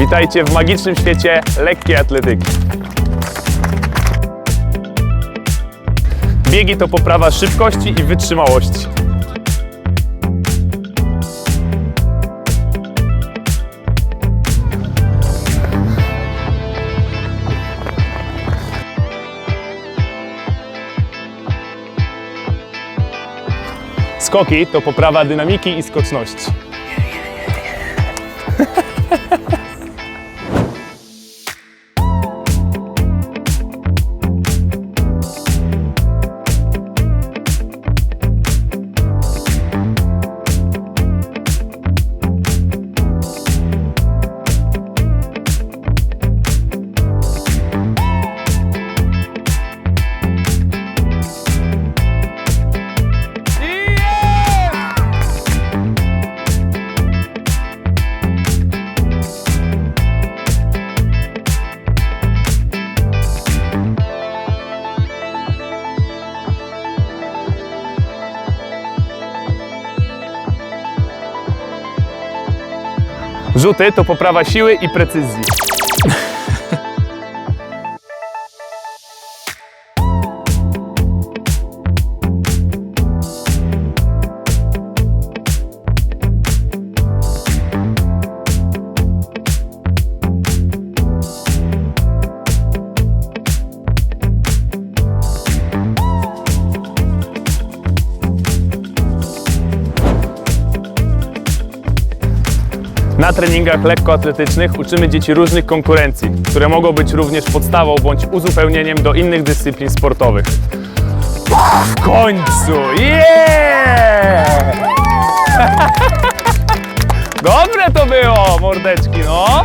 Witajcie w magicznym świecie lekkiej atletyki. Biegi to poprawa szybkości i wytrzymałości. Skoki to poprawa dynamiki i skoczności. Rzuty to poprawa siły i precyzji. Na treningach lekkoatletycznych uczymy dzieci różnych konkurencji, które mogą być również podstawą bądź uzupełnieniem do innych dyscyplin sportowych. W końcu! Yeah! Dobre to było, mordeczki, no!